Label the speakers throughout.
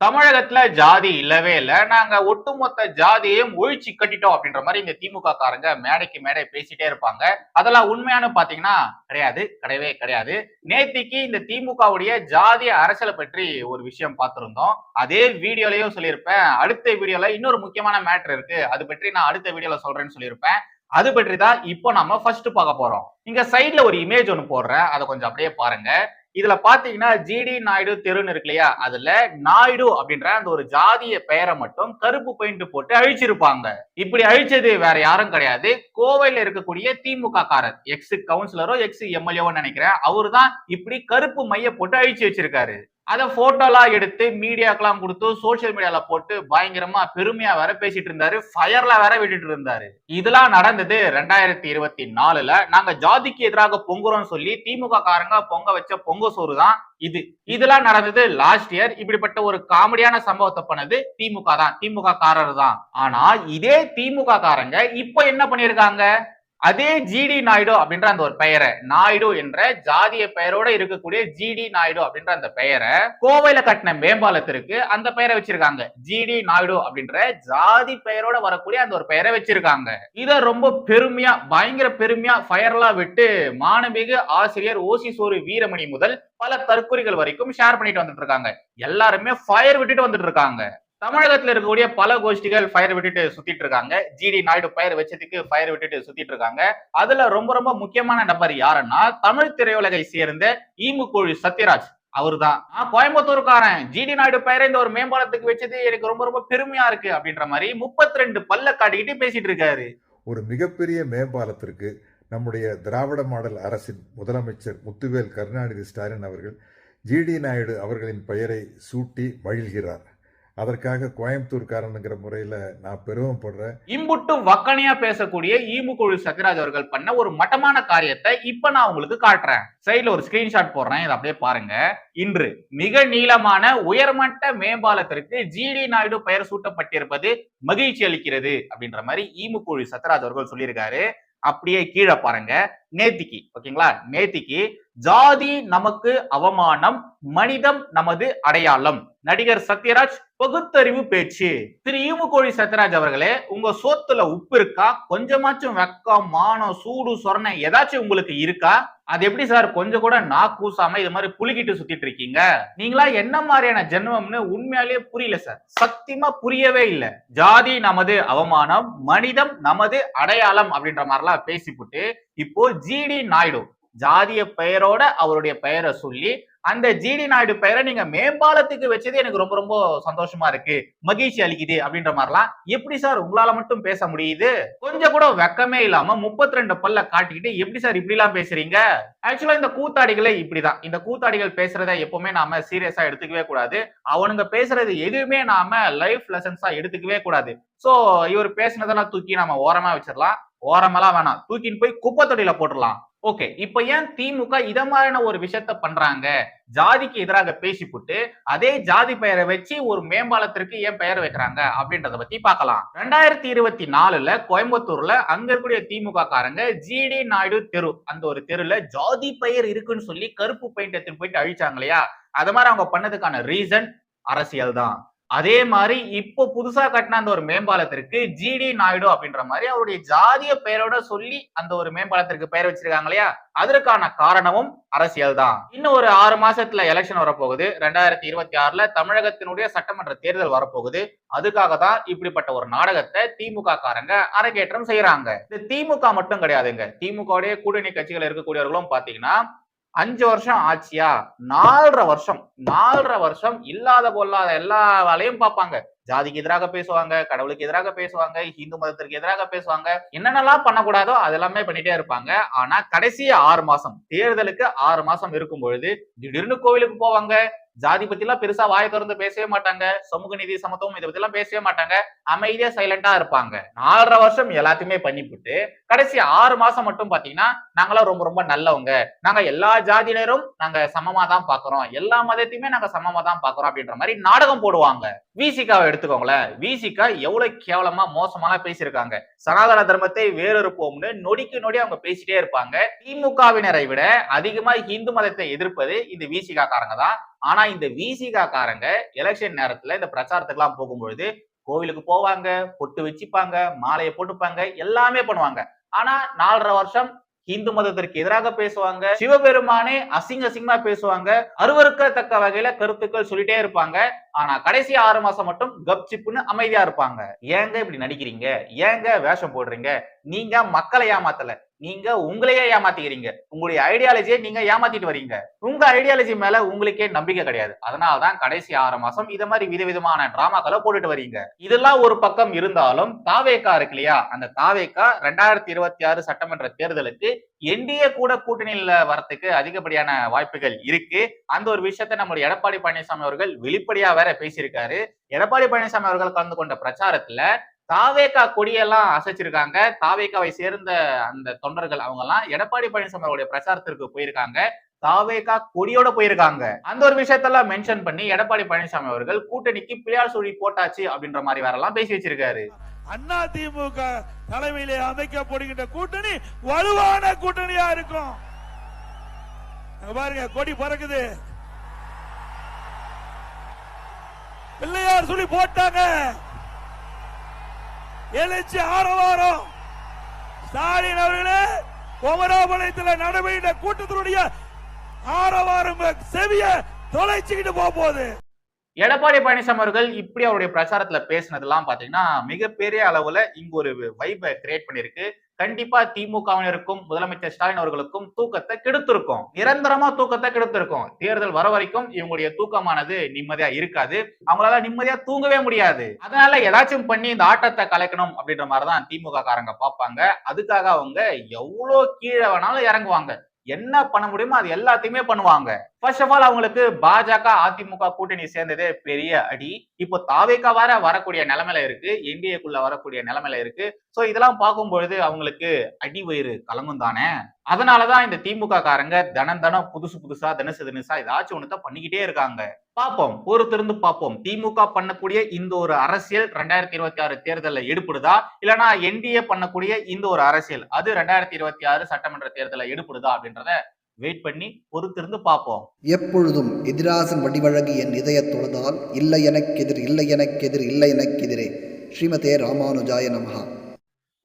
Speaker 1: தமிழகத்துல ஜாதி இல்லவே இல்ல. நாங்க ஒட்டுமொத்த ஜாதியையும் ஒழிச்சு கட்டிட்டோம் அப்படின்ற மாதிரி இந்த திமுக காரங்க மேடைக்கு மேடை பேசிட்டே இருப்பாங்க. அதெல்லாம் உண்மையானு பாத்தீங்கன்னா கிடையாது கிடையவே கிடையாது. நேத்திக்கு இந்த திமுகவுடைய ஜாதிய அரசியலை பற்றி ஒரு விஷயம் பார்த்திருந்தோம். அதே வீடியோலயும் சொல்லியிருப்பேன். அடுத்த வீடியோல இன்னொரு முக்கியமான மேட்ரு இருக்கு. அது பற்றி நான் அடுத்த வீடியோல சொல்றேன்னு சொல்லியிருப்பேன். அது பற்றி தான் இப்போ நம்ம ஃபர்ஸ்ட் பார்க்க போறோம். இங்க சைட்ல ஒரு இமேஜ் ஒன்று போடுறேன். அதை கொஞ்சம் அப்படியே பாருங்க. இதுல பாத்தீங்கன்னா ஜிடி நாயுடு தெருன்னு இருக்கு இல்லையா? அதுல நாயுடு அப்படின்ற அந்த ஒரு ஜாதிய பெயரை மட்டும் கருப்பு பெயிண்ட் போட்டு அழிச்சிருப்பாங்க. இப்படி அழிச்சது வேற யாரும் கிடையாது. கோவையில இருக்கக்கூடிய திமுக காரர் எக்ஸ் கவுன்சிலரோ எக்ஸ் எம்எல்ஏவோ நினைக்கிறேன் அவரு தான் இப்படி கருப்பு மைய போட்டு அழிச்சு வச்சிருக்காரு. அதை போட்டோலாம் எடுத்து மீடியாக்கெல்லாம் கொடுத்து சோசியல் மீடியால போட்டு பயங்கரமா பெருமையா வேற பேசிட்டு இருந்தாரு. ஃபயர்ல வேற விட்டுட்டு இருந்தாரு. இதெல்லாம் நடந்தது ரெண்டாயிரத்தி இருபத்தி நாலுல. நாங்க ஜாதிக்கு எதிராக பொங்குறோம்னு சொல்லி திமுக காரங்க பொங்க வச்ச பொங்க சோறு தான் இது. இதெல்லாம் நடந்தது லாஸ்ட் இயர் இப்படிப்பட்ட ஒரு காமெடியான சம்பவத்தை பண்ணது திமுக தான். திமுக காரர் தான். ஆனா இதே திமுக காரங்க இப்போ என்ன பண்ணிருக்காங்க அதே ஜிடி நாயுடு அப்படின்ற அந்த ஒரு பெயரை நாயுடு என்ற ஜாதிய பெயரோட இருக்கக்கூடிய ஜிடி நாயுடு அப்படின்ற அந்த பெயரை கோவையில கட்டின மேம்பாலத்திற்கு அந்த பெயரை வச்சிருக்காங்க. ஜிடி நாயுடு அப்படின்ற ஜாதி பெயரோட வரக்கூடிய அந்த ஒரு பெயரை வச்சிருக்காங்க. இத ரொம்ப பெருமையா பயங்கர பெருமையா ஃபயர்லா விட்டு மாணவிகு ஆசிரியர் ஓசி சோறு வீரமணி முதல் பல தற்கொலைகள் வரைக்கும் ஷேர் பண்ணிட்டு வந்துட்டு இருக்காங்க. எல்லாருமே ஃபயர் விட்டுட்டு வந்துட்டு இருக்காங்க. தமிழகத்துல இருக்கக்கூடிய பல கோஷ்டிகள் ஃபயர் விட்டுட்டு சுத்திட்டு இருக்காங்க. ஜிடி நாயுடு பெயர் வச்சதுக்கு ஃபயர் விட்டுட்டு சுத்திட்டு இருக்காங்க. அதுல ரொம்ப ரொம்ப முக்கியமான நபர் யாருன்னா தமிழ் திரையுலகை சேர்ந்த ஈமுக்கோழி சத்யராஜ். அவர் நான் கோயம்புத்தூர்காரன். ஜிடி நாயுடு பெயரை இந்த ஒரு மேம்பாலத்துக்கு வச்சது எனக்கு ரொம்ப ரொம்ப பெருமையா இருக்கு அப்படின்ற மாதிரி முப்பத்தி ரெண்டு பல்ல காட்டிக்கிட்டு பேசிட்டு இருக்காரு.
Speaker 2: ஒரு மிகப்பெரிய மேம்பாலத்திற்கு நம்முடைய திராவிட மாடல் அரசின் முதலமைச்சர் முத்துவேல் கருணாநிதி ஸ்டாலின் அவர்கள் ஜிடி நாயுடு அவர்களின் பெயரை சூட்டி மகிழ்கிறார். அதற்காக கோயம்புத்தூர்காரனுங்கிற முறையில் நான் பெருமைப்படுறேன்
Speaker 1: இம்புட்டும் வக்கனையா பேசக்கூடிய ஈமுக்குழு சத்யராஜ் அவர்கள் பண்ண ஒரு மட்டமான காரியத்தை இப்ப நான் உங்களுக்கு காட்டுறேன். சைடுல ஒரு ஸ்கிரீன்ஷாட் போடுறேன். இதை அப்படியே பாருங்க. இன்று மிக நீளமான உயர்மட்ட மேம்பாலத்திற்கு ஜிடி நாயுடு பெயர் சூட்டப்பட்டிருப்பது மகிழ்ச்சி அளிக்கிறது அப்படின்ற மாதிரி ஈமுக்குழு சத்யராஜ் அவர்கள் சொல்லியிருக்காரு. அப்படியே கீழே பாருங்க. நேத்திக்கு ஓகேங்களா? நேத்திக்கு ஜாதி நமக்கு அவமானம் மனிதம் நமது அடையாளம். நடிகர் சத்யராஜ் பகுத்தறிவு பேச்சு. திரு ஈமுகோழி சத்யராஜ் அவர்களே உங்க சோத்துல உப்பு இருக்கா? கொஞ்சமாச்சும் வெக்கம் மானம் சூடு சொரணை ஏதாச்சும் உங்களுக்கு இருக்கா? அது எப்படி சார்? கொஞ்சம் கூட நா கூசாம இது மாதிரி புளிக்கிட்டு சுத்திட்டு இருக்கீங்க? நீங்களா என்ன மாதிரியான ஜென்மம்னு உண்மையாலேயே புரியல சார். சத்தியமா புரியவே இல்லை. ஜாதி நமது அவமானம் மனிதம் நமது அடையாளம் அப்படின்ற மாதிரிலாம் பேசிப்புட்டு இப்போ ஜிடி நாயுடு. ஜாதிய பெயரோட அவருடைய பெயரை சொல்லி அந்த ஜிடி நாயுடு பெயரை நீங்க மேம்பாலத்துக்கு வச்சது எனக்கு ரொம்ப ரொம்ப சந்தோஷமா இருக்கு. மகிழ்ச்சி அளிக்குது அப்படின்ற மாதிரிலாம் எப்படி சார் உங்களால மட்டும் பேச முடியுது? கொஞ்சம் கூட வெக்கமே இல்லாம முப்பத்தி ரெண்டு பல்ல காட்டிக்கிட்டு எப்படி சார் இப்படி எல்லாம் பேசுறீங்க ஆக்சுவலா இந்த கூத்தாடிகளே இப்படிதான். இந்த கூத்தாடிகள் பேசுறத எப்பவுமே நாம சீரியஸா எடுத்துக்கவே கூடாது. அவனுங்க பேசுறது எதுவுமே நாம லைஃப் லெசன்ஸா எடுத்துக்கவே கூடாது. சோ இவர் பேசுனதெல்லாம் தூக்கி நாம ஓரமா வச்சிடலாம். ஓரமெல்லாம் வேணாம். தூக்கின்னு போய் குப்பை தொட்டியில போட்டுடலாம். ஓகே. இப்ப ஏன் திமுக இத மாதிரியான ஒரு விஷயத்த பண்றாங்க? ஜாதிக்கு எதிராக பேசிப்புட்டு அதே ஜாதி பெயரை வச்சு ஒரு மேம்பாலத்திற்கு ஏன் பெயர் வைக்கிறாங்க? அப்படின்றத பத்தி பார்க்கலாம். ரெண்டாயிரத்தி இருபத்தி நாலுல கோயம்புத்தூர்ல அங்க இருக்கக்கூடிய திமுக காரங்க ஜிடி நாயுடு தெரு. அந்த ஒரு தெருல ஜாதி பெயர் இருக்குன்னு சொல்லி கருப்பு பெயிண்ட் எடுத்துட்டு போயிட்டு அழிச்சாங்க இல்லையா? அது மாதிரி அவங்க பண்ணதுக்கான ரீசன் அரசியல் தான் அதே மாதிரி இப்போ புதுசா கட்டின அந்த ஒரு மேம்பாலத்திற்கு ஜிடி நாயுடு அப்படின்ற மாதிரி அவருடைய ஜாதிய பெயரோட சொல்லி அந்த ஒரு மேம்பாலத்திற்கு பெயர் வச்சிருக்காங்க இல்லையா? அதற்கான காரணமும் அரசியல் தான். இன்னும் ஒரு ஆறு மாசத்துல எலெக்ஷன் வரப்போகுது. ரெண்டாயிரத்தி இருபத்தி ஆறுல தமிழகத்தினுடைய சட்டமன்ற தேர்தல் வரப்போகுது. அதுக்காக தான் இப்படிப்பட்ட ஒரு நாடகத்தை திமுக காரங்க அரங்கேற்றம் செய்யறாங்க இந்த திமுக மட்டும் கிடையாதுங்க. திமுகவுடைய கூட்டணி கட்சிகள் இருக்கக்கூடியவர்களும் பாத்தீங்கன்னா அஞ்சு வருஷம் ஆச்சியா? நாலரை வருஷம். நாலரை வருஷம் இல்லாத பொல்லாத எல்லா வேலையும் பார்ப்பாங்க. ஜாதிக்கு எதிராக பேசுவாங்க கடவுளுக்கு எதிராக பேசுவாங்க இந்து மதத்திற்கு எதிராக பேசுவாங்க. என்னென்னலாம் பண்ணக்கூடாதோ அதெல்லாமே பண்ணிட்டே இருப்பாங்க. ஆனா கடைசி ஆறு மாசம் தேர்தலுக்கு ஆறு மாசம் இருக்கும் பொழுது திடீர்னு கோவிலுக்கு போவாங்க. ஜாதி பத்தி எல்லாம் பெருசா வாயை திறந்து பேசவே மாட்டாங்க. சமூக நீதி சமத்துவம் இதை பத்தி எல்லாம் பேசவே மாட்டாங்க. அமைதியா சைலண்டா இருப்பாங்க. நாலரை வருஷம் எல்லாத்தையுமே பண்ணிவிட்டு கடைசி ஆறு மாசம் மட்டும் பாத்தீங்கன்னா நாங்களாம் ரொம்ப ரொம்ப நல்லவங்க. நாங்க எல்லா ஜாதியினரும் நாங்க சமமா தான் பாக்குறோம். எல்லா மதத்தையுமே நாங்க சமமா தான் பாக்குறோம் அப்படின்ற மாதிரி நாடகம் போடுவாங்க. விசிகாவை எடுத்துக்கோங்களேன். விசிகா எவ்வளவு கேவலமா மோசமா பேசியிருக்காங்க. சனாதன தர்மத்தை வேறொருப்போம்னு நொடிக்கு நொடி அவங்க பேசிட்டே இருப்பாங்க. திமுகவினரை விட அதிகமா இந்து மதத்தை எதிர்ப்பது இந்த விசிகா காரங்க தான். ஆனா இந்த விசிகா காரங்க எலெக்ஷன் நேரத்துல இந்த பிரச்சாரத்துக்குலாம் போகும்பொழுது கோவிலுக்கு போவாங்க பொட்டு வச்சுப்பாங்க மாலையை போட்டுப்பாங்க எல்லாமே பண்ணுவாங்க. ஆனா நாலரை வருஷம் இந்து மதத்திற்கு எதிராக பேசுவாங்க சிவபெருமானே அசிங்க அசிங்கமா பேசுவாங்க அருவருக்கத்தக்க வகையில கருத்துக்கள் சொல்லிட்டே இருப்பாங்க. ஆனா கடைசி ஆறு மாசம் மட்டும் கப்சிப்புன்னு அமைதியா இருப்பாங்க. ஏங்க இப்படி நடிக்கிறீங்க? ஏங்க வேஷம் போடுறீங்க? நீங்க மக்களை ஏமாத்தல. நீங்க உங்களையே ஏமாத்திக்கிறீங்க. உங்களுடைய ஐடியாலஜியை நீங்க ஏமாத்திட்டு வரீங்க. உங்க ஐடியாலஜி மேல உங்களுக்கே நம்பிக்கை கிடையாது. அதனாலதான் கடைசி ஆறு மாசம் இத மாதிரி விதவிதமான டிராமாக்களை போட்டுட்டு வரீங்க. இதெல்லாம் ஒரு பக்கம் இருந்தாலும் தாவேக்கா இருக்கு இல்லையா? அந்த தாவேக்கா ரெண்டாயிரத்தி இருபத்தி ஆறு சட்டமன்ற தேர்தலுக்கு என்டிஏ கூட கூட்டணியில வரத்துக்கு அதிகப்படியான வாய்ப்புகள் இருக்கு. அந்த ஒரு விஷயத்த நம்மளுடைய எடப்பாடி பழனிசாமி அவர்கள் வெளிப்படையா வேற பேசியிருக்காரு. எடப்பாடி பழனிசாமி அவர்கள் கலந்து கொண்ட பிரச்சாரத்துல தாவேக்கா கொடியெல்லாம் அசைச்சிருக்காங்க. தாவேக்காவை சேர்ந்த அந்த தொண்டர்கள் அவங்க எல்லாம் எடப்பாடி பழனிசாமி அவருடைய பிரச்சாரத்திற்கு போயிருக்காங்க. தாவேக்கா கொடியோட போயிருக்காங்க. அந்த ஒரு விஷயத்தெல்லாம் மென்ஷன் பண்ணி எடப்பாடி பழனிசாமி அவர்கள் கூட்டணிக்கு பிள்ளையார் சுழி போட்டாச்சு அப்படின்ற மாதிரி வேற எல்லாம் பேசி வச்சிருக்காரு.
Speaker 3: அண்ணா திமுக தலைமையிலே அமைக்கப்படுகின்ற கூட்டணி வலுவான கூட்டணியா இருக்கும். பாருங்க கொடி பறக்குது. பிள்ளையார் சொல்லி போட்டாங்க. எழுச்சி ஆரவாரம். ஸ்டாலின் அவர்களே குமராபாளையத்தில் நடைபெற்ற கூட்டத்தினுடைய ஆரவாரம் செவிய தொலைச்சுக்கிட்டு போக போகுது
Speaker 1: எடப்பாடி பழனிசாமி அவர்கள் இப்படி அவருடைய பிரச்சாரத்துல பேசினதெல்லாம் பாத்தீங்கன்னா மிகப்பெரிய அளவுல இங்க ஒரு வைப்பை கிரியேட் பண்ணிருக்கு கண்டிப்பா திமுகவினருக்கும் முதலமைச்சர் ஸ்டாலின் அவர்களுக்கும் தூக்கத்தை கெடுத்திருக்கும். நிரந்தரமா தூக்கத்தை கெடுத்திருக்கும். தேர்தல் வர வரைக்கும் இவங்களுடைய தூக்கமானது நிம்மதியா இருக்காது. அவங்களால நிம்மதியா தூங்கவே முடியாது. அதனால ஏதாச்சும் பண்ணி இந்த ஆட்டத்தை கலைக்கணும் அப்படின்ற மாதிரிதான் திமுக காரங்க பார்ப்பாங்க. அதுக்காக அவங்க எவ்வளவு கீழே வேணாலும் இறங்குவாங்க. என்ன பண்ண முடியுமோ அது எல்லாத்தையுமே பண்ணுவாங்க. ஃபர்ஸ்ட் ஆஃப் ஆல் அவங்களுக்கு பாஜக அதிமுக கூட்டணி சேர்ந்ததே பெரிய அடி. இப்போ தாவேக்கா வர வரக்கூடிய நிலைமையில இருக்கு. என்டிஏக்குள்ள வரக்கூடிய நிலைமையில இருக்கு. ஸோ இதெல்லாம் பார்க்கும்பொழுது அவங்களுக்கு அடி வயிறு கலங்கும் தானே? அதனாலதான் இந்த திமுக காரங்க தினம் தனம் புதுசு புதுசா தினசு தினசா ஏதாச்சும் ஒண்ணுத்த பண்ணிக்கிட்டே இருக்காங்க. பார்ப்போம். பொறுத்திருந்து பார்ப்போம். திமுக பண்ணக்கூடிய இந்த ஒரு அரசியல் ரெண்டாயிரத்தி இருபத்தி ஆறு தேர்தலில் எடுப்படுதா இல்லைன்னா என்டிஏ பண்ணக்கூடிய இந்த ஒரு அரசியல் அது ரெண்டாயிரத்தி இருபத்தி ஆறு சட்டமன்ற தேர்தலில் எடுப்படுதா அப்படின்றத வெயிட் பண்ணி பொறுத்திருந்து பார்ப்போம்.
Speaker 4: எப்பொழுதும் எதிராசன் வடிவழகு என் இதயத் தொழுதால் இல்லை எனக்கெதிர் இல்லை எனக்கெதிர் இல்லை எனக்கெதிரே ஸ்ரீமதே ராமானுஜாய நமஹா.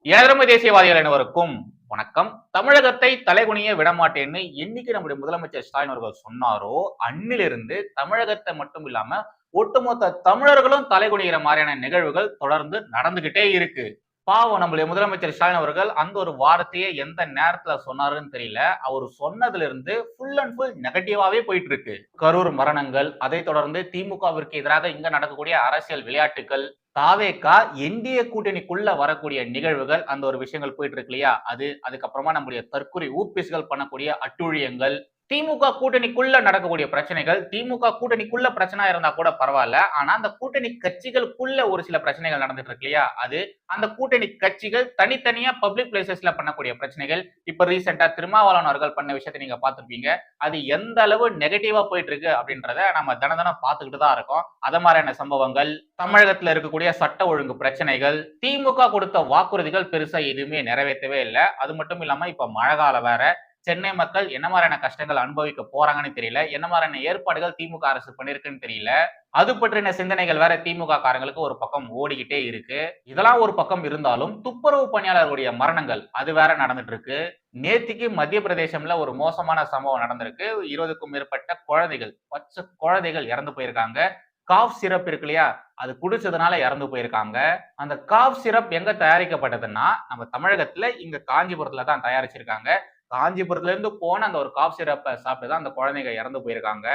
Speaker 1: ஏழமை தேசியவாதிகள் அனைவருக்கும் வணக்கம். தமிழகத்தை தலைகுனிய விடமாட்டேன்னு என்னைக்கு நம்முடைய முதலமைச்சர் ஸ்டாலின் அவர்கள் சொன்னாரோ அன்னிலிருந்து தமிழகத்தை மட்டும் இல்லாம ஒட்டுமொத்த தமிழர்களும் தலைகுனிகிற மாதிரியான நிகழ்வுகள் தொடர்ந்து நடந்துகிட்டே இருக்கு. பாவம் நம்மளுடைய முதலமைச்சர் ஸ்டாலின் அவர்கள் அந்த ஒரு வார்த்தையை எந்த நேரத்துல சொன்னாருன்னு தெரியல. அவர் சொன்னதுல இருந்து ஃபுல் அண்ட் ஃபுல் நெகட்டிவாவே போயிட்டு இருக்கு கரூர் மரணங்கள் அதை தொடர்ந்து திமுகவிற்கு எதிராக இங்க நடக்கக்கூடிய அரசியல் விளையாட்டுகள் தாவேக்கா என்டிஏ கூட்டணிக்குள்ள வரக்கூடிய நிகழ்வுகள் அந்த ஒரு விஷயங்கள் போயிட்டு இருக்கு இல்லையா? அது அதுக்கப்புறமா நம்முடைய தற்கொலை ஊப்பிஸ்கள் பண்ணக்கூடிய அட்டுழியங்கள் திமுக கூட்டணிக்குள்ள நடக்கக்கூடிய பிரச்சனைகள் திமுக கூட்டணிக்குள்ள பிரச்சனை இருந்தா கூட பரவாயில்ல. ஆனா அந்த கூட்டணி கட்சிகளுக்குள்ள ஒரு சில பிரச்சனைகள் நடந்துட்டு இருக்கு இல்லையா? அது அந்த கூட்டணி கட்சிகள் தனித்தனியா பப்ளிக் பிளேசஸ்ல பண்ணக்கூடிய பிரச்சனைகள். இப்ப ரீசெண்டா திருமாவளவன் அவர்கள் பண்ண விஷயத்தை நீங்க பார்த்திருப்பீங்க. அது எந்த அளவு நெகட்டிவா போயிட்டு இருக்கு அப்படின்றத நம்ம தின தினம் பார்த்துக்கிட்டு தான் இருக்கோம். அத மாதிரியான சம்பவங்கள் தமிழகத்துல இருக்கக்கூடிய சட்ட ஒழுங்கு பிரச்சனைகள் திமுக கொடுத்த வாக்குறுதிகள் பெருசா எதுவுமே நிறைவேற்றவே இல்லை. அது மட்டும் இல்லாம இப்ப மழை காலம் வேற. சென்னை மக்கள் என்ன மாதிரியான கஷ்டங்கள் அனுபவிக்க போறாங்கன்னு தெரியல. என்ன மாதிரியான ஏற்பாடுகள் திமுக அரசு பண்ணிருக்குன்னு தெரியல. அது பற்றின சிந்தனைகள் வேற திமுக காரங்களுக்கு ஒரு பக்கம் ஓடிக்கிட்டே இருக்கு. இதெல்லாம் ஒரு பக்கம் இருந்தாலும் துப்புரவு பணியாளர்களுடைய மரணங்கள் அது வேற நடந்துட்டு இருக்கு நேத்திக்கு மத்திய பிரதேசம்ல ஒரு மோசமான சம்பவம் நடந்திருக்கு. இருபதுக்கும் மேற்பட்ட குழந்தைகள் பச்சை குழந்தைகள் இறந்து போயிருக்காங்க. காஃப் சிரப் இருக்கு இல்லையா? அது குடிச்சதுனால இறந்து போயிருக்காங்க. அந்த காஃப் சிரப் எங்க தயாரிக்கப்பட்டதுன்னா நம்ம தமிழகத்துல இங்க காஞ்சிபுரத்துல தான் தயாரிச்சிருக்காங்க. காஞ்சிபுரத்துல இருந்து போன அந்த ஒரு காஃப் சிரப்பை சாப்பிட்டு தான் அந்த குழந்தைங்க இறந்து போயிருக்காங்க.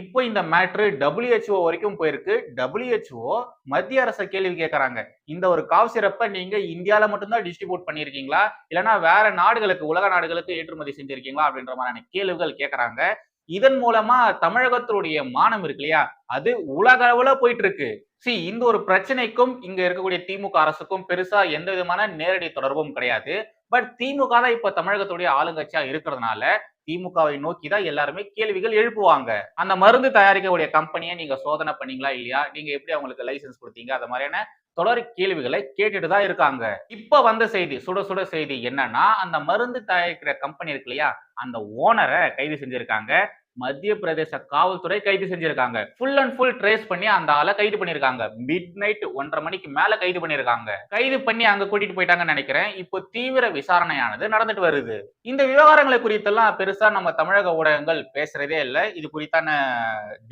Speaker 1: இப்போ இந்த மேட்ரு டபிள்யூஹெச்ஓ வரைக்கும் போயிருக்கு. டபிள்யூஹெச்ஓ மத்திய அரசை கேள்வி கேட்கறாங்க இந்த ஒரு காஃப் சிரப்பை நீங்க இந்தியால மட்டும்தான் டிஸ்ட்ரிபியூட் பண்ணிருக்கீங்களா இல்லைன்னா வேற நாடுகளுக்கு உலக நாடுகளுக்கு ஏற்றுமதி செஞ்சிருக்கீங்களா? அப்படின்ற மாதிரியான கேள்விகள் கேட்கறாங்க இதன் மூலமா தமிழகத்தினுடைய மானம் இருக்கு இல்லையா? அது உலக அளவுல போயிட்டு இருக்கு சி இந்த ஒரு பிரச்சனைக்கும் இங்க இருக்கக்கூடிய திமுக அரசுக்கும் பெருசா எந்த விதமான நேரடி தொடர்பும் கிடையாது. பட் திமுக தான் இப்ப தமிழகத்துடைய ஆளுங்கட்சியா இருக்கிறதுனால திமுகவை நோக்கி தான் எல்லாருமே கேள்விகள் எழுப்புவாங்க. அந்த மருந்து தயாரிக்கக்கூடிய கம்பெனியை நீங்க சோதனை பண்ணீங்களா இல்லையா? நீங்க எப்படி அவங்களுக்கு லைசன்ஸ் கொடுத்தீங்க? அந்த மாதிரியான தொடர் கேள்விகளை கேட்டுட்டு தான் இருக்காங்க. இப்ப வந்த செய்தி சுட சுட செய்தி என்னன்னா அந்த மருந்து தயாரிக்கிற கம்பெனி இருக்கு இல்லையா? அந்த ஓனரை கைது செஞ்சிருக்காங்க. மத்திய பிரதேச காவல்துறை கைது செஞ்சிருக்காங்க. ஃபுல் அண்ட் ஃபுல் ட்ரேஸ் பண்ணி அந்த ஆளை கைது பண்ணிருக்காங்க. மிட் நைட் ஒன்றரை மணிக்கு மேல கைது பண்ணிருக்காங்க. கைது பண்ணி அங்க கூட்டிட்டு போயிட்டாங்கன்னு நினைக்கிறேன். இப்போ தீவிர விசாரணையானது நடந்துட்டு வருது. இந்த விவகாரங்களை குறித்தெல்லாம் பெருசா நம்ம தமிழக ஊடகங்கள் பேசுறதே இல்லை. இது குறித்தான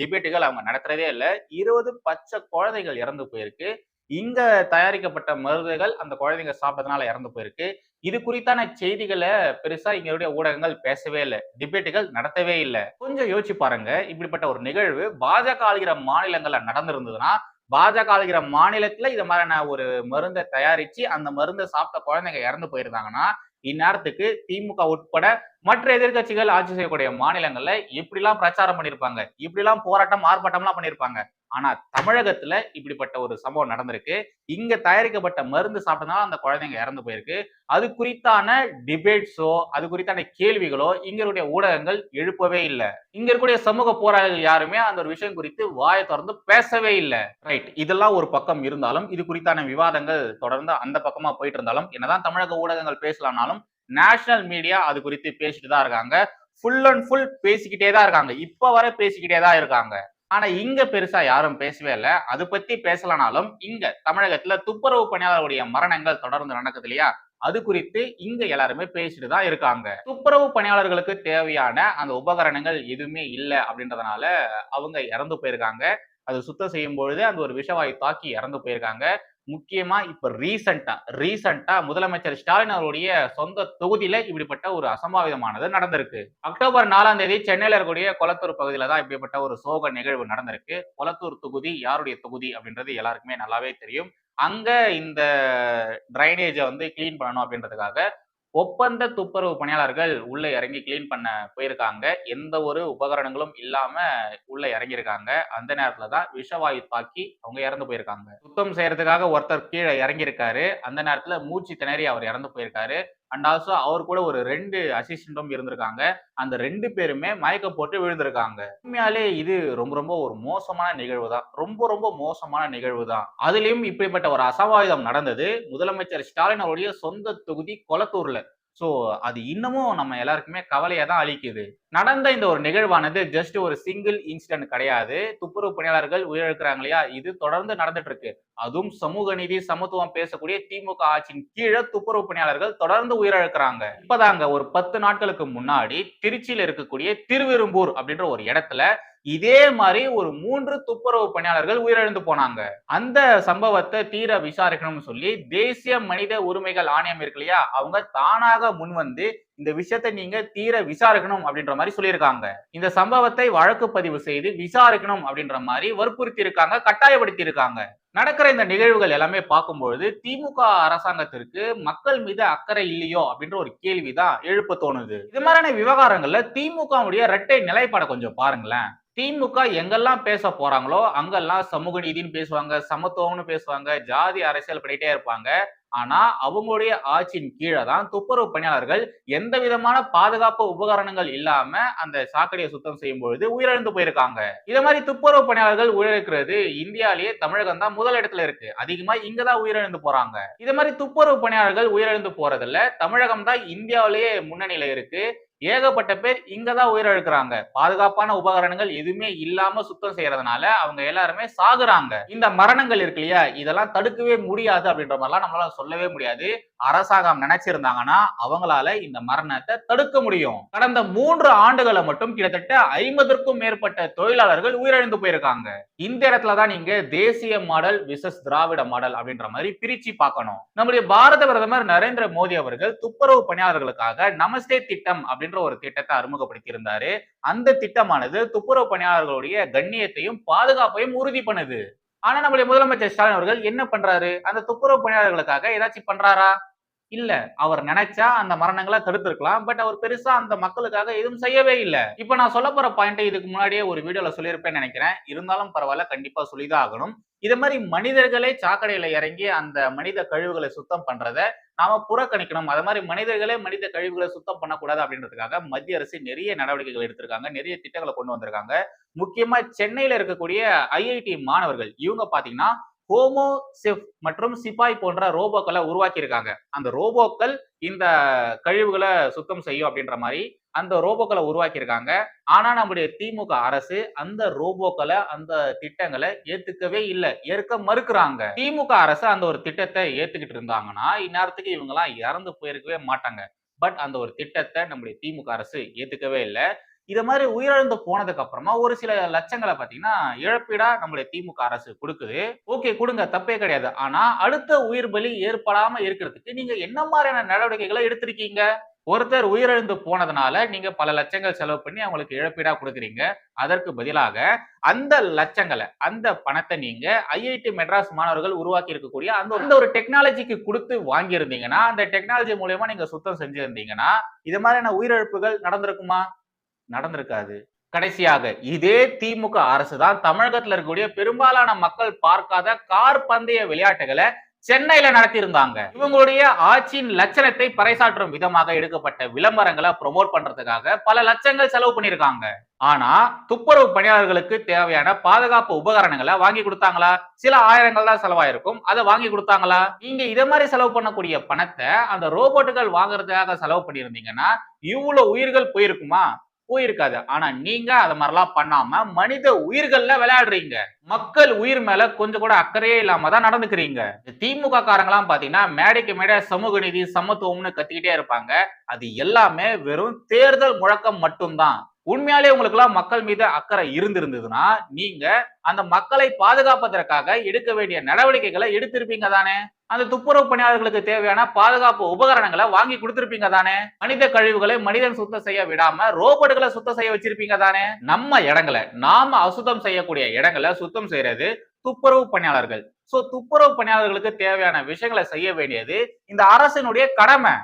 Speaker 1: டிபேட்டுகள் அவங்க நடத்துறதே இல்லை. இருபது பச்சை குழந்தைகள் இறந்து போயிருக்கு. இங்க தயாரிக்கப்பட்ட மருந்துகள் அந்த குழந்தைங்க சாப்பிட்டதுனால இறந்து போயிருக்கு. இது குறித்தான செய்திகளை பெருசா இங்களுடைய ஊடகங்கள் பேசவே இல்லை டிபேட்டுகள் நடத்தவே இல்லை. கொஞ்சம் யோசிச்சு பாருங்க இப்படிப்பட்ட ஒரு நிகழ்வு பாஜக ஆளுகிற மாநிலங்கள்ல நடந்திருந்ததுன்னா பாஜக ஆளுகிற மாநிலத்துல இது மாதிரியான ஒரு மருந்தை தயாரிச்சு அந்த மருந்தை சாப்பிட்ட குழந்தைங்க இறந்து போயிருந்தாங்கன்னா இந்நேரத்துக்கு திமுக உட்பட மற்ற எதிர்க்கட்சிகள் ஆட்சி செய்யக்கூடிய மாநிலங்கள்ல இப்படிலாம் பிரச்சாரம் பண்ணியிருப்பாங்க இப்படிலாம் போராட்டம் ஆர்ப்பாட்டம்லாம் பண்ணியிருப்பாங்க ஆனா தமிழகத்துல இப்படிப்பட்ட ஒரு சம்பவம் நடந்திருக்கு. இங்க தயாரிக்கப்பட்ட மருந்து சாப்பிட்டதுனால அந்த குழந்தைங்க இறந்து போயிருக்கு. அது குறித்தான டிபேட்ஸோ அது குறித்தான கேள்விகளோ இங்களுடைய ஊடகங்கள் எழுப்பவே இல்லை. இங்க இருக்கக்கூடிய சமூக போராளிகள் யாருமே அந்த ஒரு விஷயம் குறித்து வாயை திறந்து பேசவே இல்லை. ரைட் இதெல்லாம் ஒரு பக்கம் இருந்தாலும் இது குறித்தான விவாதங்கள் தொடர்ந்து அந்த பக்கமா போயிட்டு இருந்தாலும் என்னதான் தமிழக ஊடகங்கள் பேசலாம்னாலும் நேஷனல் மீடியா அது குறித்து பேசிட்டு தான் இருக்காங்க. ஃபுல் அண்ட் ஃபுல் பேசிக்கிட்டே தான் இருக்காங்க. இப்போ வரை பேசிக்கிட்டே தான் இருக்காங்க. ஆனா இங்க பெருசா யாரும் பேசவே இல்லை. அது பத்தி பேசலனாலும் இங்க தமிழகத்துல துப்புரவு பணியாளருடைய மரணங்கள் தொடர்ந்து நடக்குது இல்லையா? அது குறித்து இங்க எல்லாருமே பேசிட்டு தான் இருக்காங்க. துப்புரவு பணியாளர்களுக்கு தேவையான அந்த உபகரணங்கள் எதுவுமே இல்லை அப்படின்றதுனால அவங்க இறந்து போயிருக்காங்க. அது சுத்தம் செய்யும் பொழுது அந்த ஒரு விஷவாயு தாக்கி இறந்து போயிருக்காங்க. முக்கியமா இப்ப ரீசண்டா ரீசண்டா முதலமைச்சர் ஸ்டாலின் அவருடைய சொந்த தொகுதியில இப்படிப்பட்ட ஒரு அசம்பாவிதமானது நடந்திருக்கு. அக்டோபர் நாலாம் தேதி சென்னையில இருக்கக்கூடிய கொளத்தூர் பகுதியில தான் இப்படிப்பட்ட ஒரு சோக நிகழ்வு நடந்திருக்கு. கொளத்தூர் தொகுதி யாருடைய தொகுதி அப்படின்றது எல்லாருக்குமே நல்லாவே தெரியும். அங்க இந்த டிரைனேஜை வந்து கிளீன் பண்ணணும் அப்படின்றதுக்காக ஒப்பந்த துப்புரவு பணியாளர்கள் உள்ள இறங்கி கிளீன் பண்ண போயிருக்காங்க. எந்த ஒரு உபகரணங்களும் இல்லாம உள்ள இறங்கியிருக்காங்க. அந்த நேரத்துல தான் விஷவாயு தாக்கி அவங்க இறந்து போயிருக்காங்க. சுத்தம் செய்யறதுக்காக ஒருத்தர் கீழே இறங்கியிருக்காரு. அந்த நேரத்துல மூச்சு திணறி அவர் இறந்து போயிருக்காரு. அண்ட் ஆல்சோ அவர் கூட ஒரு ரெண்டு அசிஸ்டண்ட்டும் இருந்திருக்காங்க. அந்த ரெண்டு பேருமே மயக்க போட்டு விழுந்திருக்காங்க. உண்மையாலே இது ரொம்ப ரொம்ப ஒரு மோசமான நிகழ்வு தான். ரொம்ப ரொம்ப மோசமான நிகழ்வு தான். அதுலயும் இப்படிப்பட்ட ஒரு அசவாயுதம் நடந்தது. முதலமைச்சர் ஸ்டாலின் அவருடைய சொந்த தொகுதி கொளத்தூர்ல. ஸோ அது இன்னமும் நம்ம எல்லாருக்குமே கவலையை தான் அளிக்குது. நடந்த இந்த ஒரு நிகழ்வானது ஜஸ்ட் ஒரு சிங்கிள் இன்சிடென்ட் கிடையாது. துப்புரவு பணியாளர்கள் உயிரிழக்கிறாங்க இல்லையா? இது தொடர்ந்து நடந்துட்டு இருக்கு அதுவும் சமூக நீதி சமத்துவம் பேசக்கூடிய திமுக ஆட்சியின் கீழே துப்புரவு பணியாளர்கள் தொடர்ந்து உயிரிழக்கிறாங்க இப்பதாங்க ஒரு பத்து நாட்களுக்கு முன்னாடி திருச்சியில் இருக்கக்கூடிய திருவெரும்பூர் அப்படின்ற ஒரு இடத்துல இதே மாதிரி ஒரு மூன்று துப்புரவு பணியாளர்கள் உயிரிழந்து போனாங்க. அந்த சம்பவத்தை தீர விசாரிக்கணும்னு சொல்லி தேசிய மனித உரிமைகள் ஆணையம் இருக்கு இல்லையா? அவங்க தானாக முன்வந்து இந்த விஷயத்தை நீங்க தீர விசாரிக்கணும் அப்படின்ற மாதிரி சொல்லியிருக்காங்க. இந்த சம்பவத்தை வழக்கு பதிவு செய்து விசாரிக்கணும் அப்படின்ற மாதிரி வற்புறுத்தி இருக்காங்க கட்டாயப்படுத்தி இருக்காங்க நடக்கிற இந்த நிகழ்வுகள் எல்லாமே பார்க்கும்பொழுது திமுக அரசாங்கத்திற்கு மக்கள் மீது அக்கறை இல்லையோ அப்படின்ற ஒரு கேள்விதான் எழுப்ப தோணுது. இது மாதிரியான விவகாரங்கள்ல திமுகவுடைய இரட்டை நிலைப்பாடை கொஞ்சம் பாருங்களேன். திமுக எங்கெல்லாம் பேச போறாங்களோ அங்கெல்லாம் சமூக நீதினு பேசுவாங்க சமத்துவம்னு பேசுவாங்க ஜாதி அரசியல் பண்ணிட்டே இருப்பாங்க. ஆனா அவங்களுடைய ஆட்சியின் கீழே தான் துப்புரவு பணியாளர்கள் எந்த விதமான பாதுகாப்பு உபகரணங்கள் இல்லாம அந்த சாக்கடையை சுத்தம் செய்யும் பொழுது உயிரிழந்து போயிருக்காங்க. இத மாதிரி துப்புரவு பணியாளர்கள் உயிரிழக்கிறது இந்தியாலேயே தமிழகம் தான் முதல் இடத்துல இருக்கு. அதிகமா இங்கதான் உயிரிழந்து போறாங்க. இது மாதிரி துப்புரவு பணியாளர்கள் உயிரிழந்து போறதுல தமிழகம் தான் இந்தியாவிலேயே முன்னணியில இருக்கு. ஏகப்பட்ட பேர் இங்கதான் உயிரிழக்கிறாங்க. பாதுகாப்பான உபகரணங்கள் எதுவுமே இல்லாம சுத்தம் செய்யறதுனால அவங்க எல்லாருமே சாகுறாங்க. இந்த மரணங்கள் இருக்கு இல்லையா? இதெல்லாம் தடுக்கவே முடியாது அப்படின்ற மாதிரிலாம் நம்மளால சொல்லவே முடியாது. அரசாங்கம் நினைச்சிருந்தாங்கன்னா அவங்களால இந்த மரணத்தை தடுக்க முடியும். கடந்த மூன்று ஆண்டுகளை மட்டும் கிட்டத்தட்ட ஐம்பதற்கும் மேற்பட்ட தொழிலாளர்கள் உயிரிழந்து போயிருக்காங்க. இந்த இடத்துல தான் நீங்க தேசிய மாடல் விசஸ் திராவிட மாடல் அப்படின்ற மாதிரி பிரிச்சு பார்க்கணும். நம்முடைய பாரத பிரதமர் நரேந்திர மோடி அவர்கள் துப்புரவு பணியாளர்களுக்காக நமஸ்தே திட்டம் அப்படின்னு அப்படின்ற ஒரு திட்டத்தை அறிமுகப்படுத்தியிருந்தாரு. அந்த திட்டமானது துப்புரவு பணியாளர்களுடைய கண்ணியத்தையும் பாதுகாப்பையும் உறுதி பண்ணுது. ஆனா நம்மளுடைய முதலமைச்சர் ஸ்டாலின் அவர்கள் என்ன பண்றாரு? அந்த துப்புரவு பணியாளர்களுக்காக ஏதாச்சும் பண்றாரா? இல்ல. அவர் நினைச்சா அந்த மரணங்களை தடுத்திருக்கலாம். பட் அவர் பெருசா அந்த மக்களுக்காக எதுவும் செய்யவே இல்லை. இப்ப நான் சொல்ல போற பாயிண்ட் இதுக்கு முன்னாடியே ஒரு வீடியோல சொல்லியிருப்பேன்னு நினைக்கிறேன். இருந்தாலும் பரவாயில்ல கண்டிப்பா சொல்லிதான் ஆகணும் இது மாதிரி மனிதர்களே சாக்கடையில இறங்கி அந்த மனித கழிவுகளை சுத்தம் பண்றத நாம புறக்கணிக்கணும். அது மாதிரி மனிதர்களே மனித கழிவுகளை சுத்தம் பண்ணக்கூடாது அப்படின்றதுக்காக மத்திய அரசு நிறைய நடவடிக்கைகள் எடுத்திருக்காங்க. நிறைய திட்டங்களை கொண்டு வந்திருக்காங்க. முக்கியமா சென்னையில இருக்கக்கூடிய ஐஐடி மாணவர்கள் இவங்க பாத்தீங்கன்னா ஹோமோ செஃப் மற்றும் சிப்பாய் போன்ற ரோபோக்களை உருவாக்கியிருக்காங்க. அந்த ரோபோக்கள் இந்த கழிவுகளை சுத்தம் செய்யும் அப்படின்ற மாதிரி அந்த ரோபோக்களை உருவாக்கியிருக்காங்க. ஆனா நம்முடைய திமுக அரசு அந்த ரோபோக்களை அந்த திட்டங்களை ஏத்துக்கவே இல்லை. ஏற்க மறுக்கிறாங்க. திமுக அரசு அந்த ஒரு திட்டத்தை ஏத்துக்கிட்டு இருந்தாங்கன்னா இந்நேரத்துக்கு இவங்கெல்லாம் இறந்து போயிருக்கவே மாட்டாங்க. பட் அந்த ஒரு திட்டத்தை நம்முடைய திமுக அரசு ஏத்துக்கவே இல்லை. இதை மாதிரி உயிரிழந்து போனதுக்கு அப்புறமா ஒரு சில லட்சங்களை பார்த்தீங்கன்னா இழப்பீடா நம்மளுடைய திமுக அரசு கொடுக்குது. ஓகே கொடுங்க. தப்பே கிடையாது. ஆனா அடுத்த உயிர் பலி ஏற்படாம இருக்கிறதுக்கு நீங்க என்ன மாதிரியான நடவடிக்கைகளை எடுத்திருக்கீங்க? ஒருத்தர் உயிரிழந்து போனதுனால நீங்க பல லட்சங்கள் செலவு பண்ணி அவங்களுக்கு இழப்பீடா கொடுக்குறீங்க. அதற்கு பதிலாக அந்த லட்சங்களை அந்த பணத்தை நீங்க ஐஐடி மெட்ராஸ் மாணவர்கள் உருவாக்கி இருக்கக்கூடிய அந்த அந்த ஒரு டெக்னாலஜிக்கு கொடுத்து வாங்கியிருந்தீங்கன்னா அந்த டெக்னாலஜி மூலயமா நீங்க சுத்தம் செஞ்சிருந்தீங்கன்னா இது மாதிரியான உயிரிழப்புகள் நடந்திருக்குமா? நடந்திருக்காது. கடைசியாக இதே திமுக அரசு தான் தமிழகத்துல இருக்கக்கூடிய பெரும்பாலான மக்கள் பார்க்காத கார் பந்தய விளையாட்டுகளை சென்னையில நடத்தியிருந்தாங்க. இவங்களுடைய ஆட்சியின் லட்சணத்தை பறைசாற்றும் விதமாக எடுக்கப்பட்ட விளம்பரங்களை ப்ரொமோட் பண்றதுக்காக பல லட்சங்கள் செலவு பண்ணிருக்காங்க ஆனா துப்புரவு பணியாளர்களுக்கு தேவையான பாதுகாப்பு உபகரணங்களை வாங்கி கொடுத்தாங்களா? சில ஆயிரங்கள் தான் செலவாயிருக்கும். அதை வாங்கி கொடுத்தாங்களா? நீங்க இதை மாதிரி செலவு பண்ணக்கூடிய பணத்தை அந்த ரோபோட்டுகள் வாங்குறதுக்காக செலவு பண்ணியிருந்தீங்கன்னா இவ்வளவு உயிர்கள் போயிருக்குமா? போயிருக்காது. ஆனா நீங்க அதை மாதிரிலாம் பண்ணாம மனித உயிர்கள்ல விளையாடுறீங்க. மக்கள் உயிர் மேல கொஞ்சம் கூட அக்கறையே இல்லாம தான் நடந்துக்கிறீங்க. இந்த திமுக காரங்களாம் பாத்தீங்கன்னா மேடைக்கு மேடை சமூக நீதி சமத்துவம்னு கத்திக்கிட்டே இருப்பாங்க. அது எல்லாமே வெறும் தேர்தல் முழக்கம் மட்டும்தான். உண்மையாலே உங்களுக்கு எல்லாம் மக்கள் மீது அக்கறை இருந்திருந்ததுன்னா நீங்க அந்த மக்களை பாதுகாப்பதற்காக எடுக்க வேண்டிய நடவடிக்கைகளை எடுத்திருப்பீங்க தானே? அந்த துப்புரவு பணியாளர்களுக்கு தேவையான பாதுகாப்பு உபகரணங்களை வாங்கி கொடுத்திருப்பீங்க தானே? மனித கழிவுகளை மனிதன் சுத்தம் செய்ய விடாம ரோபோட்டுகளை சுத்தம் செய்ய வச்சிருப்பீங்க தானே? நம்ம இடங்களை நாம அசுத்தம் செய்யக்கூடிய இடங்களை சுத்தம் செய்யறது துப்புரவு பணியாளர்கள். சோ துப்புரவு பணியாளர்களுக்கு தேவையான விஷயங்களை செய்ய வேண்டியது இந்த அரசினுடைய கடமை.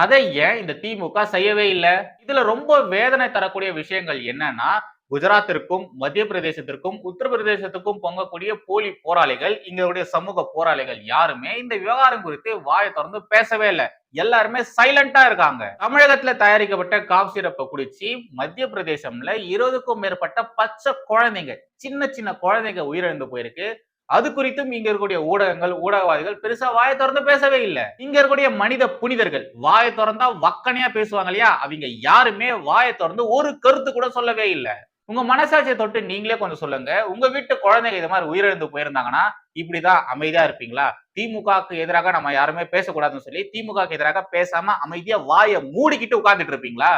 Speaker 1: அதை ஏன் இந்த திமுக செய்யவே இல்லை? இதுல ரொம்ப வேதனை தரக்கூடிய விஷயங்கள் என்னன்னா குஜராத்திற்கும் மத்திய பிரதேசத்திற்கும் உத்தரப்பிரதேசத்துக்கும் பொங்கக்கூடிய போலி போராளிகள் இங்களுடைய சமூக போராளிகள் யாருமே இந்த விவகாரம் குறித்து வாயை திறந்து பேசவே இல்லை. எல்லாருமே சைலண்டா இருக்காங்க. தமிழகத்துல தயாரிக்கப்பட்ட காப் சிரப்பை குடிச்சு மத்திய பிரதேசம்ல இருபதுக்கும் மேற்பட்ட பச்சை குழந்தைங்க சின்ன சின்ன குழந்தைங்க உயிரிழந்து போயிருக்கு. அது குறித்தும் இங்க இருக்கக்கூடிய ஊடகங்கள் ஊடகவாதிகள் பெருசா வாயை திறந்து பேசவே இல்லை. இங்க இருக்கக்கூடிய மனித புனிதர்கள் வாயை திறந்தா வக்கனையா பேசுவாங்க இல்லையா? அவங்க யாருமே வாயை திறந்து ஒரு கருத்து கூட சொல்லவே இல்லை. உங்க மனசாட்சியை தொட்டு நீங்களே கொஞ்சம் சொல்லுங்க. உங்க வீட்டு குழந்தைங்க இது மாதிரி உயிரிழந்து போயிருந்தாங்கன்னா இப்படிதான் அமைதியா இருப்பீங்களா? திமுகவுக்கு எதிராக நம்ம யாருமே பேசக்கூடாதுன்னு சொல்லி திமுகவுக்கு எதிராக பேசாம அமைதியா வாயை மூடிக்கிட்டு உட்கார்ந்துட்டு இருப்பீங்களா?